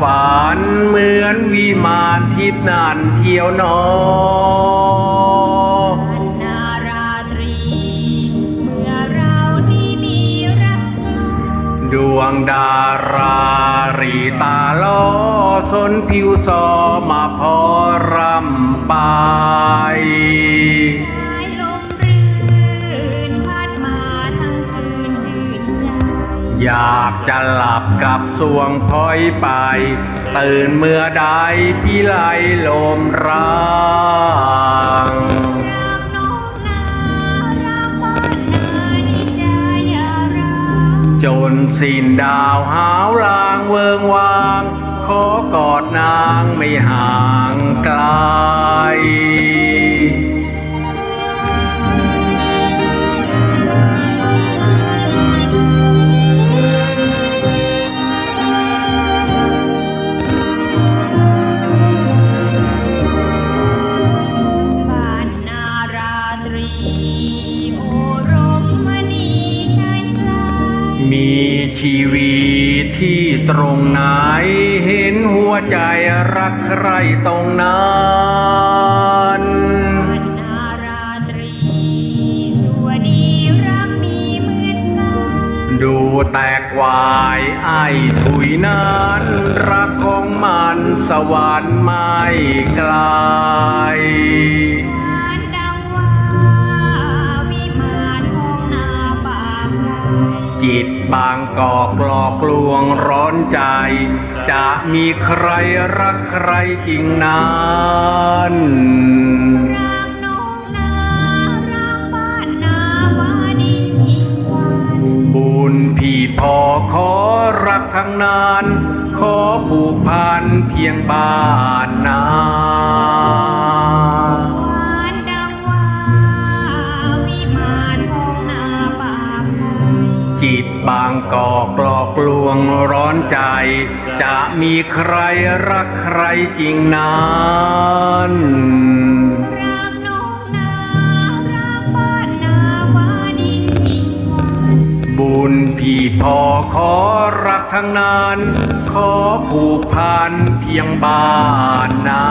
ฝันเหมือนวิมานทิพย์นานเที่ยวนอบ้ วงดารารีตาล้อสนผิวซอมาพอรำไปอยากจะหลับกับสวงพลอยไป ตื่นเมื่อใดพี่ไลลมร่าง จนสิ้นดาวหาวลางเวิงวาง ขอกอดนางไม่ห่างไกล มีชีวิตที่ตรงไหน เห็นหัวใจรักใครตรงนั้นบ้านนาราตรีชั่วดีรักมีเหมือนกันดูแตกวายไอ้ถุยนั้นรักของมันสวรรค์ไม่ไกล จิตบางกอกหลอกลวงร้อนใจ จะมีใครรักใครจริงนั้นรักน้องนานบุญพี่พอขอรักทั้งนาน ขอผูกพันเพียงบ้านนา จิตบางกอกหลอกลวงร้อนใจ จะมีใครรักใครจริงนั้นรักน้องนารักบ้านนาบ้านนี้บุญพี่พอขอรักทั้งนั้นขอผูกพันเพียงบ้านนา